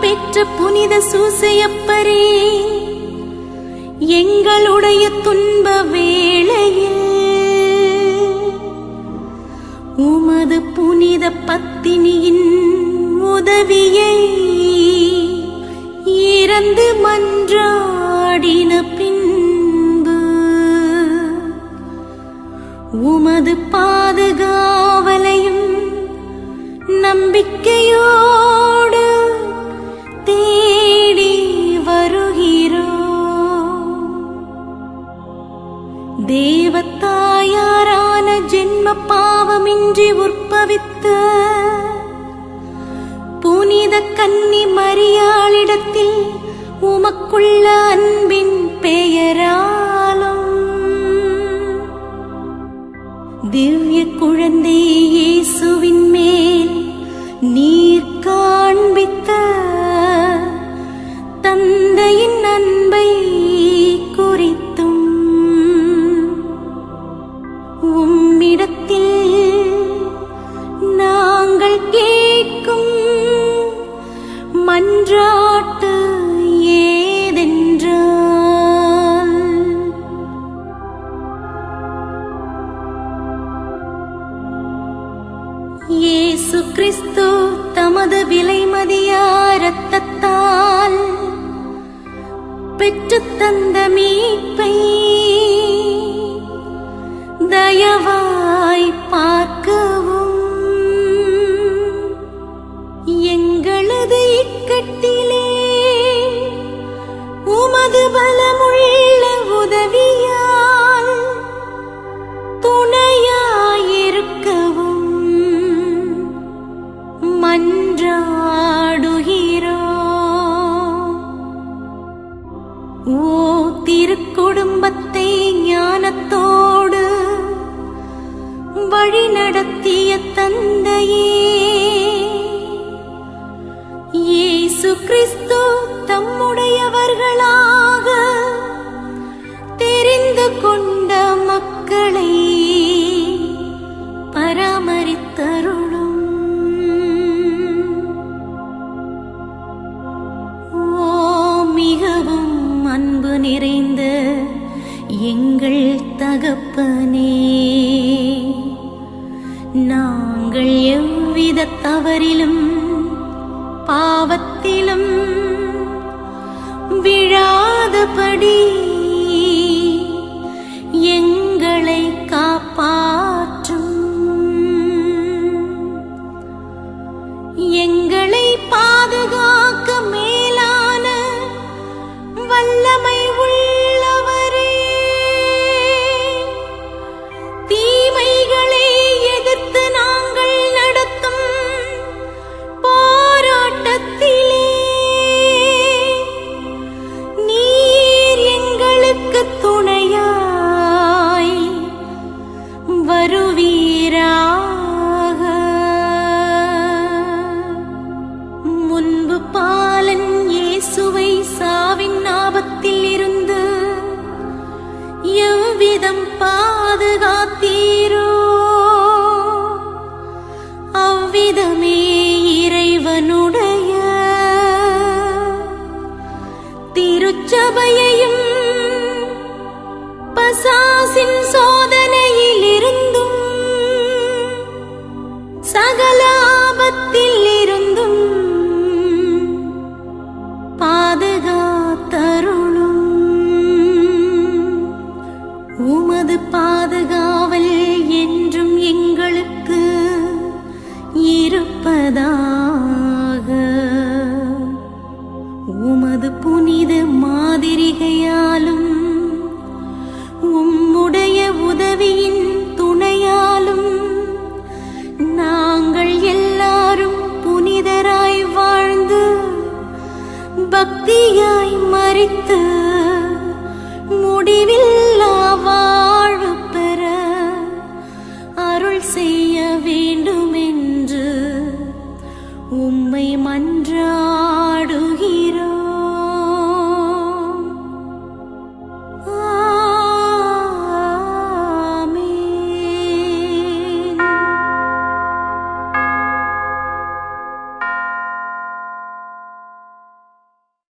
பெற்ற புனித சூசையப்பரே எங்களுடைய துன்ப வேளையில் உமது புனித பத்தினியின் உதவியை இறந்து மன்றாடின பின்பு உமது தேவத்தாயாரான ஜென்ம பாவமின்றி உற்பவித்த புனித கன்னி மரியாளிடத்தில் உமக்குள்ள அன்பின் பெயராலும் திவ்ய குழந்தை மன்றாட்டு ஏதென்றால். இயேசு கிறிஸ்து தமது விலைமதியா ரத்தத்தால் பெற்றுத்தந்த மீட்பு தந்தையே இயேசு கிறிஸ்து தம்முடையவர்களாக தெரிந்து கொண்ட மக்களை பராமரித்தருளும். ஓ மிகவும் அன்பு நிறைந்த எங்கள் தகப்பனே. எவ்வித தவறிலும் वरुवीरा புனித மாதிரிகையாலும் உம்முடைய உதவியின் துணையாலும் நாங்கள் எல்லாரும் புனிதராய் வாழ்ந்து பக்தியாய் மறித்து முடிவில்லா வாழு பெற அருள் செய்ய வேண்டும் என்று உம்மை மன்றா